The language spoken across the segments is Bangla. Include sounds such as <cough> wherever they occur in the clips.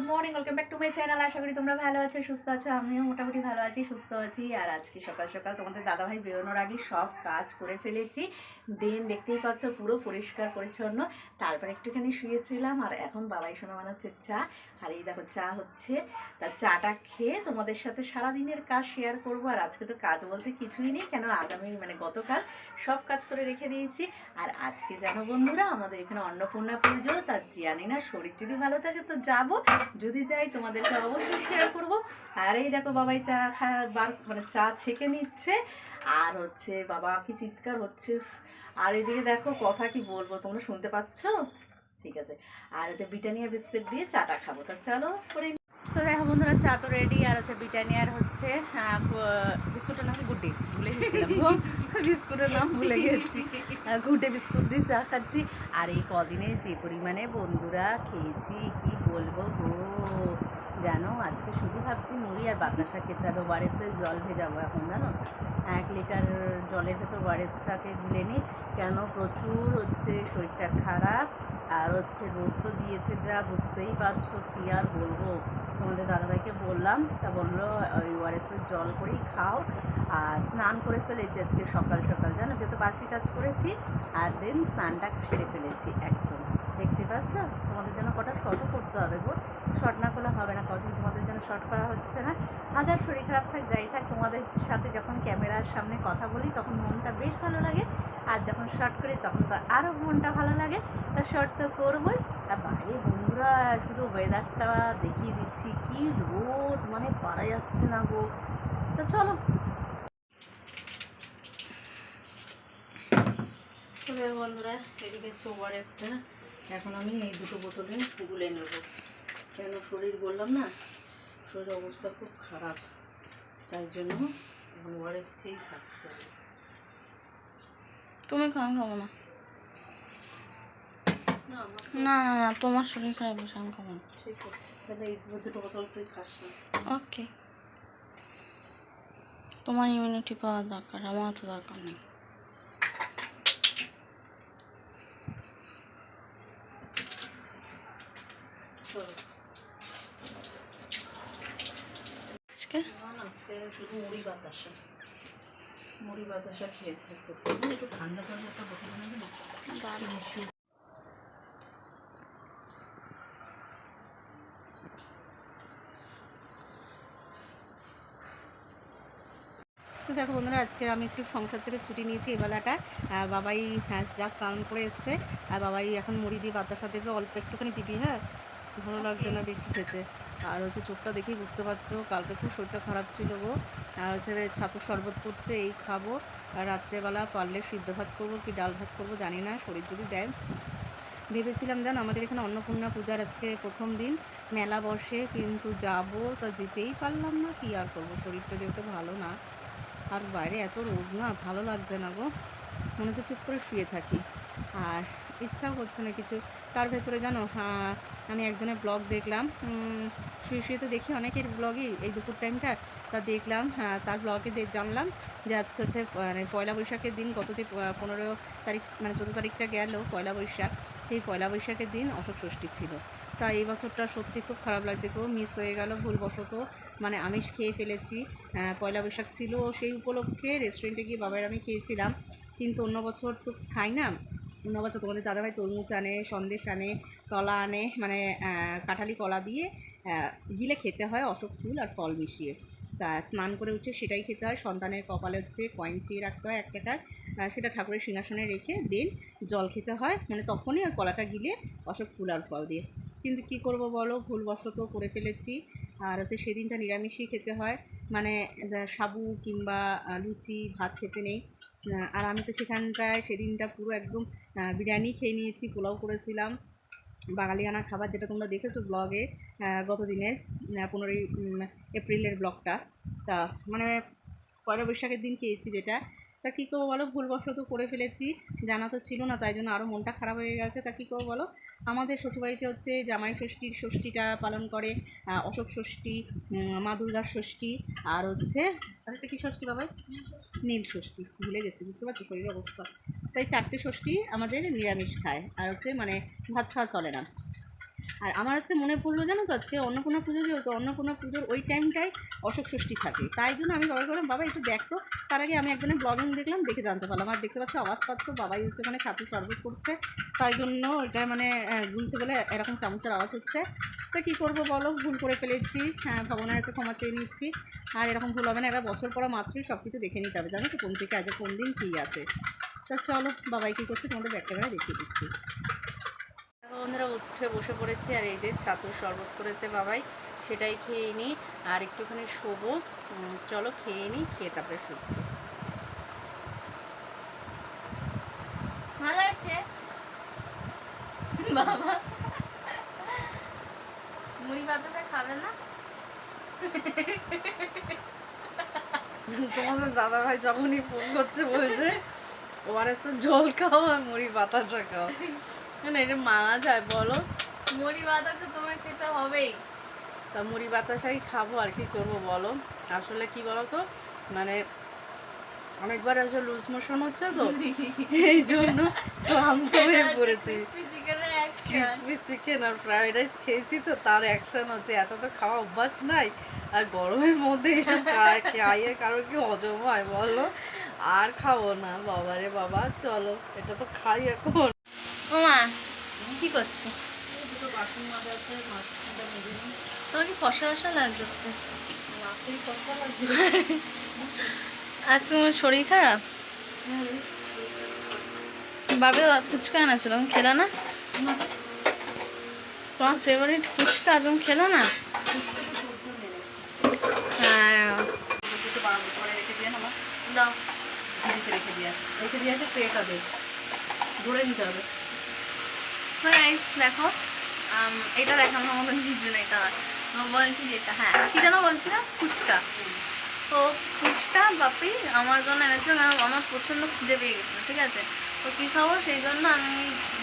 Good morning welcome back to my channel আশা করি তোমরা ভালো আছো, সুস্থ আছো। আমিও মোটামুটি ভালো আছি, সুস্থ আছি। আর আজকে সকাল সকাল তোমাদের দাদাভাই বেরোনোর আগে সব কাজ করে ফেলেছি। দেন দেখতেই পাচ্ছ পুরো পরিষ্কার, পরিচ্ছন্ন। তারপর একটুখানি শুয়েছিলাম আর এখন বাবাই শোনা বানাচ্ছে চা। আর এই দেখো চা হচ্ছে। তা চাটা খেয়ে তোমাদের সাথে সারাদিনের কাজ শেয়ার করব। আর আজকে তো কাজ বলতে কিছুই নেই, কেন আগামী মানে গতকাল সব কাজ করে রেখে দিয়েছি। আর আজকে জানো বন্ধুরা, আমাদের এখানে অন্নপূর্ণা পুজো। তার জানি না শরীর যদি ভালো থাকে তো যাব। যদি যাই তোমাদেরকে অবশ্যই শেয়ার করব। আর এই দেখো বাবাই চা খাওয়ার বার মানে চা ছেঁকে নিচ্ছে। আর হচ্ছে বাবা কি চিৎকার হচ্ছে আর এদিকে দেখো কথা কি বলব, তোমরা শুনতে পাচ্ছ? ঠিক আছে। আর হচ্ছে ব্রিটানিয়া বিস্কুট দিয়ে চাটা খাব। তা চলো করে। তো দেখো বন্ধুরা, চা তো রেডি আর হচ্ছে ব্রিটানিয়ার হচ্ছে বিস্কুটের নাম গুড্ডি, ভুলে গেছিলাম বিস্কুটের নাম ভুলে গেছি। গুড্ডে বিস্কুট দিয়ে চা খাচ্ছি। আর এই কদিনে যে পরিমাণে বন্ধুরা খেয়েছি, কি বলব? গো জানো, আজকে শুধু ভাবছি মুড়ি আর বাতাসা খেতে হবে। ওয়ারেসের জল ভেজাবো এখন, জানো? এক লিটার জলের ভেতর ওয়ারেসটাকে গুলে নিই। কেন? প্রচুর হচ্ছে শরীরটা খারাপ। আর হচ্ছে রোদ তো দিয়েছে যা, বুঝতেই পারছ কী আর বলব? তোমাদের দাদাভাইকে বললাম, তা বলল, ওই ওয়ারেসের জল করেই খাও। আর স্নান করে ফেলেছি আজকে সকাল সকাল, জানো? যেহেতু বাসি কাজ করেছি, আর দেন স্নানটা সেরে ফেলেছি, একদম। দেখতে পাচ্ছ? তোমাদের জন্য কটা শর্টও করতে হবে গো। শর্ট না করলে হবে না, কদিন তোমাদের জন্য শর্ট করা হচ্ছে না। হাজার শরীর খারাপ থাক, যাই থাক, তোমাদের সাথে যখন ক্যামেরার সামনে কথা বলি, তখন মনটা বেশ ভালো লাগে। আর যখন শর্ট করি, তখন তো আরও মনটা ভালো লাগে। তা শর্ট তো করবোই। আর বাইরে বন্ধুরা, শুধু ওয়েদারটা দেখিয়ে দিচ্ছি। কি রোদ মানে পারা যাচ্ছে না গো। তো চলো। বন্ধুরা, এদিকে হচ্ছে ওআরএসটা এখন আমি এই দুটো বোতলে গুলে নেব। কেন শরীর বললাম না? শরীর অবস্থা খুব খারাপ। তাই জন্য এখন ওআরএস খেয়েই থাকতে হবে। তুমি খাম খাব না। না না না না তোমার শরীর খারাপ হয়েছে আমি খাব না। ঠিক আছে তাহলে এই দুটো বোতল তুই খাস না। ওকে। তোমার ইমিউনিটি পাওয়ার দরকার আমার তো দরকার নেই চলো আজকে না না আজকে শুধু মুড়ি বাতাসা। মুড়ি বাতাসা খেয়ে থাকতে একটু ঠান্ডা ঠান্ডা একটা বোতল নেবে না তো দেখো বন্ধুরা আজকে আমি একটু সংসার থেকে ছুটি নিয়েছি এই বেলাটা। আহ, বাবাই হ্যাঁ যা স্নান করে এসছে। আর বাবাই এখন মুড়ি দিয়ে বাতাসা দেবে অল্প একটুখানি দিবি হ্যাঁ? ভালো লাগছে না বেশি খেতে। আর হচ্ছে চোখটা দেখেই বুঝতে পারছ, কালকে খুব শরীরটা খারাপ ছিল গো। আর হচ্ছে ছাতুর শরবত করছে, এই খাব। আর রাত্রেবেলা পারলে সিদ্ধ ভাত করব কি ডাল ভাত করব জানি না, শরীর যদি দেয়। ভেবেছিলাম জানো, আমাদের এখানে অন্নপূর্ণা পূজার আজকে প্রথম দিন। মেলা বসে কিন্তু যাব তা যেতেই পারলাম না, কি আর করব? শরীরটা যেহেতু ভালো না। আর বাইরে এত রোদ না, ভালো লাগছে না গো। মনে হচ্ছে চুপ করে শুয়ে থাকি। আর ইচ্ছাও করছে না কিছু। তার ভেতরে জানো আমি একজনের ব্লগ দেখলাম। শুয়ে শুয়ে তো দেখি অনেকের ব্লগই এই দুপুর টাইমটা তা দেখলাম তার ব্লগে জানলাম যে আজকে হচ্ছে মানে পয়লা বৈশাখের দিন কতটি পনেরো তারিখ মানে চোদ্দ তারিখটা গেল, পয়লা বৈশাখ। সেই পয়লা বৈশাখের দিন অশোক ষষ্ঠী ছিল। তা এই বছরটা সত্যি খুব খারাপ লাগছে গো মিস হয়ে গেল ভুলবশত। মানে আমিষ খেয়ে ফেলেছি পয়লা বৈশাখ ছিল সেই উপলক্ষে রেস্টুরেন্টে গিয়ে বাবার আমি খেয়েছিলাম। কিন্তু অন্য বছর তো খাই না। বছর তোমাদের দাদাভাই তরমুজ আনে, সন্দেশ আনে, কলা আনে মানে কাঁঠালি, কলা দিয়ে গিলে খেতে হয় অশোক ফুল আর ফল মিশিয়ে। তা স্নান করে উঠে সেটাই খেতে হয়। সন্তানের কপালে হচ্ছে কয়েন ছিঁড়ে রাখতে হয় এক সেটা ঠাকুরের সিংহাসনে রেখে দেন জল খেতে হয়। মানে তখনই ওই কলাটা গিলে অশোক ফুল আর ফল দিয়ে। কিন্তু কি করব বলো? ভুলবশত করে ফেলেছি। আর হচ্ছে সেদিনটা নিরামিষই খেতে হয়। মানে সাবু কিংবা লুচি, ভাত খেতে নেই। আর আমি তো সেখানটায় সেদিনটা পুরো একদম বিরিয়ানি খেয়ে নিয়েছি, পোলাও করেছিলাম বাঙালিয়ানা খাবার যেটা তোমরা দেখেছ ব্লগে গতদিনের পনেরোই এপ্রিলের ব্লগটা তা মানে পয়লা বৈশাখের দিন খেয়েছি যেটা। তা কী করব বলো? ভুলবশত করে ফেলেছি, জানা তো ছিল না, তাই জন্য আরও মনটা খারাপ হয়ে গেছে। তা কী করব বলো? আমাদের শ্বশুরবাড়িতে হচ্ছে জামাই ষষ্ঠীর ষষ্ঠীটা পালন করে অশোক ষষ্ঠী মা দুর্গার ষষ্ঠী, আর হচ্ছে আরেকটা কী ষষ্ঠী বাবা? নীল ষষ্ঠী, ভুলে গেছি, বুঝতে পারছ? শরীরের অবস্থা। তাই চারটে ষষ্ঠী আমাদের নিরামিষ খায়, আর হচ্ছে মানে ভাত খাওয়া চলে না। আর আমার আজকে মনে পড়ল জানো তো আজকে অন্নপূর্ণা পুজো যে তো অন্নপূর্ণা পুজোর ওই টাইমটাই অশোক ষষ্ঠী থাকে। তাই জন্য আমি বাবাই বললাম বাবা একটু দেখতো। তার আগে আমি একজনের ব্লগিং দেখলাম দেখে জানতে পারলাম। আর দেখতে পাচ্ছ আওয়াজ পাচ্ছ বাবাই হচ্ছে মানে ছাত্র শরবত করছে। তাই জন্য এটা মানে আহ, গুলছে বলে এরকম চামচের আওয়াজ হচ্ছে। তো কী করব বলো? ভুল করে ফেলেছি। হ্যাঁ ভগবানের কাছে ক্ষমা চেয়ে নিচ্ছি। আর এরকম ভুল হবে না এরা বছর পড়া মাত্রই সব কিছু দেখে নিতে হবে। জানো তো কোন থেকে আজ কোন দিন কী আছে। তা চলো বাবাই কী করছে তোমাদের ব্যাগ ক্যামেরা দেখিয়ে দিচ্ছি। বন্ধুরা উঠে বসে পড়েছি আর এই যে ছাতুর শরবত করেছে বাবাই, সেটাই খেয়ে নিই আর একটুখানি শোবো। চলো খেয়ে নিই, খেয়ে তারপরে শুচ্ছি। ভালো আছে বাবা। মুড়ি বাতাসা খাবে না? তোমাদের দাদা ভাই যখনই ফোন করছে বলছে ওআরএস জল খাও আর মুড়ি বাতাসা খাও। এটা মানা যায় বলো? মুড়ি বাতাসা তোমার খেতে হবেই। তা মুড়ি বাতাসাই খাব আর কি করব বলো? আসলে কি বলো তো মানে অনেকবার আসলে লুজ মোশন হচ্ছে তো এই জন্য ক্লান্ত হয়ে পড়েছি। ক্রিসপি চিকেন আর ফ্রাইড রাইস খেয়েছি তো তার অ্যাকশন হচ্ছে এত তো খাওয়া অভ্যাস নাই। আর গরমের মধ্যে এসব খাইয়ে কারোর কি হজম হয় বলো? আর খাব না বাবারে বাবা চলো এটা তো খাই এখন। ওমা কি করছ দুটো বাসন মাজা আছে মাছটা মেজে নিই তোমার কি ফসা ফসা লাগছে আজকে তোমার শরীর খারাপ বাবে ফুচকা আনাছো তুমি খেলো না তোমার ফেভারিট ফুচকা তুমি খেলো না হ্যাঁ রেখে দিয়ে রেখে দিয়ে রেখে দিয়ে দে ধরে নিতে হবে গাইস দেখো এটা দেখানোর মতন কিছু নেই এটা বল কি যেটা হ্যাঁ কি যেন বলছিলাম ফুচকা। তো ফুচকা বাপি আমার জন্য এনেছিল কারণ আমার প্রচণ্ড খিদে পেয়ে গেছিল, ঠিক আছে? তো কী খাব? সেই জন্য আমি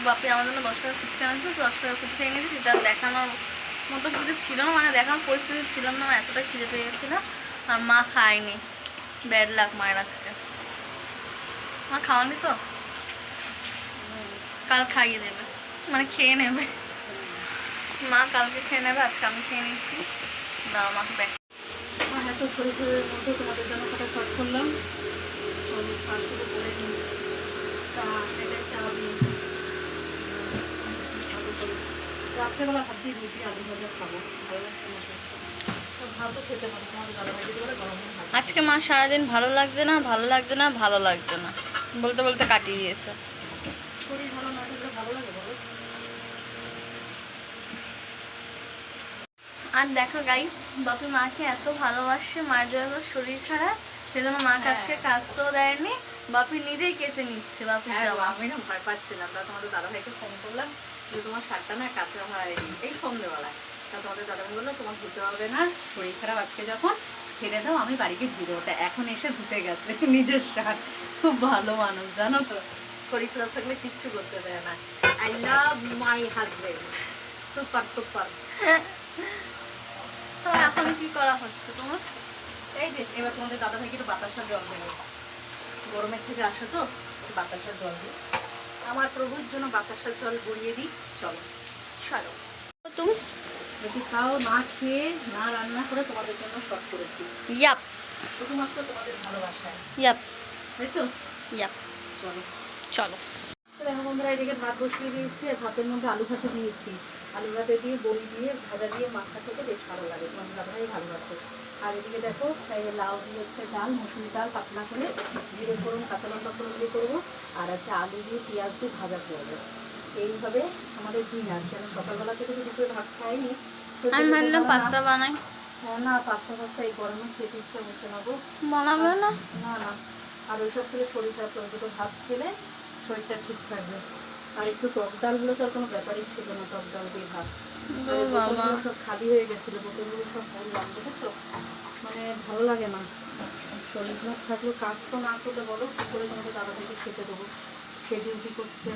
বাপি আমার জন্য দশ টাকা ফুচকা এনেছিল দশ টাকা ফুচকা এনে গেছি সেটা দেখানোর মতো কিছু ছিল না মানে দেখানোর পরিস্থিতি ছিলাম না আমার এতটা খিদে পেয়ে গেছিল। আর মা খায়নি। ব্যাড লাক মায়ের আজকে। মা খাওয়ানি তো? কাল খাইয়ে দেবে। মানে খেয়ে নেবে। মা কালকে খেয়ে নেবে আজকে আমি খেয়ে নিচ্ছি। দাও আমাকে ব্যাগ এত শরীরের মধ্যে তোমাদের জন্য কটা শর্ট করলাম। করে চা চা রাত্রেবেলা রুটি আলু ভাজা খাব। ভালো লাগছে আমাকে খেতে পারি তোমাদের দাদা ভাই গরম আজকে মা সারাদিন ভালো লাগছে না ভালো লাগছে না ভালো লাগছে না। বলতে বলতে কাটিয়ে দিয়েছে শরীর ভালো না থাকলে ভালো লাগে বলো আর দেখো গাইস বাপি মাকে এত ভালোবাসে মার জন্য শরীর খারাপ সেজন্য মাকে আজকে তো দেয়নি বাপি নিজেই কেচে নিচ্ছে বাপির হ্যাঁ জামা আমি না ভয় পাচ্ছিলাম। তা তোমাদের দাদা ভাইকে ফোন করলাম যে তোমার শার্টটা না কাঁচা হয়নি এই সন্ধ্যেবেলায় তা তোমাদের দাদা বলল তোমার ধুতে হবে না শরীর খারাপ আজকে যখন ছেড়ে দাও আমি বাড়িকে ধুয়ে তা এখন এসে ধুতে গেছে <laughs> নিজের শার্ট। খুব ভালো মানুষ জানো তো। শরীর খারাপ থাকলে কিচ্ছু করতে দেয় না। I love my husband super super তো এখন কি করা হচ্ছে তোমার? এই যে এবার তোমাদের দাদা ভাইকে একটু বাতাসার জল দেবে। গরমের থেকে আসে তো বাতাসার জল দিই আমার প্রভুর জন্য বাতাসার জল গড়িয়ে দিই চলো। চলো। তুমি? যদি খাও না খেয়ে না রান্না করে তোমাদের জন্য শর্ট করেছি। ইয়াপ। শুধুমাত্র তোমাদের ভালোবাসায়। ইয়াপ। তাই তো? ইয়াপ। চলো। চলো। দেখো বন্ধুরা এদিকে ভাত বসিয়ে দিয়েছি ভাতের মধ্যে আলু ভাতে দিয়েছি। আলু ভাতে দিয়ে বড়ি দিয়ে ভাজা দিয়ে মাখা খেতে বেশ ভালো লাগে। তোমার দাদাভাই ভালোবাসে আর এদিকে দেখো লাউ দিয়ে হচ্ছে ডাল মুসুরি ডাল পাতলা করে জিরে ফোড়ন কাঁচা লঙ্কা ফোড়ন দিয়ে করব। আর আছে আলু দিয়ে পেঁয়াজ দিয়ে ভাজা করব। এইভাবে আমাদের ডিনার কেন সকালবেলা থেকে তো দুপুরে ভাত খাইনি আমি ভাবলাম পাস্তা বানাই। হ্যাঁ না পাস্তা পাস্তা এই গরমে খেতে ইচ্ছে হচ্ছে না গো। বানাবে না? না না। আর ওইসব থেকে শরীর খারাপ করে দুটো ভাত খেলে শরীরটা ঠিক থাকবে। আর একটু টক ডালগুলো তো আর কোনো ব্যাপারই ছিল না টক ডাল দিয়ে ভাত। সব খালি হয়ে গেছিল বোতলগুলো সব বললাম দেখেছ মানে ভালো লাগে না। শরীর খারাপ থাকলেও কাজ তো না করলে বলো কী করে তোমাকে দাদাভাইকে খেতে দেবো? সে ডিউটি করছে।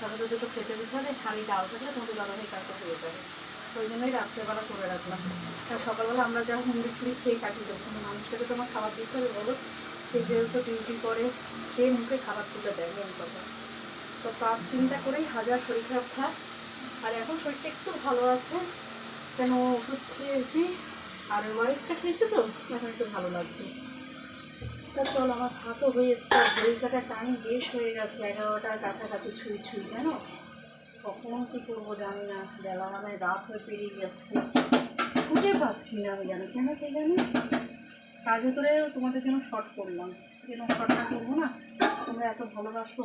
তাহলে তো খেতে দিতে হবে খালি ডাল থাকলে তোমাকে দাদাভাই কাজটা হয়ে যাবে ওই জন্যই রাত্রেবেলা করে রাখলাম। আর সকালবেলা আমরা যা হুন্ডি ছুরি খেয়ে কাটিয়ে দেবো কিন্তু মানুষটাকে তো আমার খাবার দিতে হবে বলো। সে যেহেতু ডিউটি করে খেয়ে মুখে খাবার তুলে দেয় মেন কথা। তো তার চিন্তা করেই হাজার শরীর খারাপ থাক। আর এখন শরীরটা একটু ভালো আছে। কেন ওষুধ খেয়েছি? আর ওয়ারিসটা খেয়েছি তো? এখন একটু ভালো লাগছে। তা চল, আমার হাতও হয়ে এসছে। ঘড়ি কাটা টাইম বেশ হয়ে গেছে। এগারোটার কাছাকাছি ছুঁই ছুঁই কেন কখন কী করব জানি না। বেলা মানে রাত হয়ে পেরিয়ে যাচ্ছে। খুঁজে পাচ্ছি না আমি জানি। কেন কে জানি? তার ভেতরে তোমাদের জন্য শর্ট করলাম। কেন শর্টটা করব না? তোমরা এত ভালোবাসো?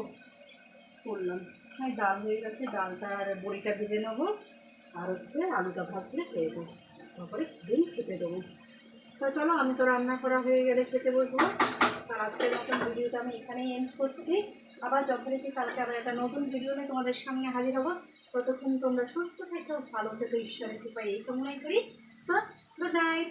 করলাম। হ্যাঁ ডাল হয়ে গেছে, ডালটা আর বড়িটা ভেজে নেব। আর হচ্ছে আলুটা ভাজলে খেয়ে দেবো তারপরে দিন খেতে দেবো। তো চলো, আমি তো রান্না করা হয়ে গেলে খেতে বসবো। আর আজকের মতন ভিডিওটা আমি এখানেই এন্ড করছি। আবার যথারীতি কালকে আবার একটা নতুন ভিডিও নিয়ে তোমাদের সামনে হাজির হব। ততক্ষণ তোমরা সুস্থ থেকো, ভালো থেকো, ঈশ্বরের কৃপায় এই কামনাই করি। So good night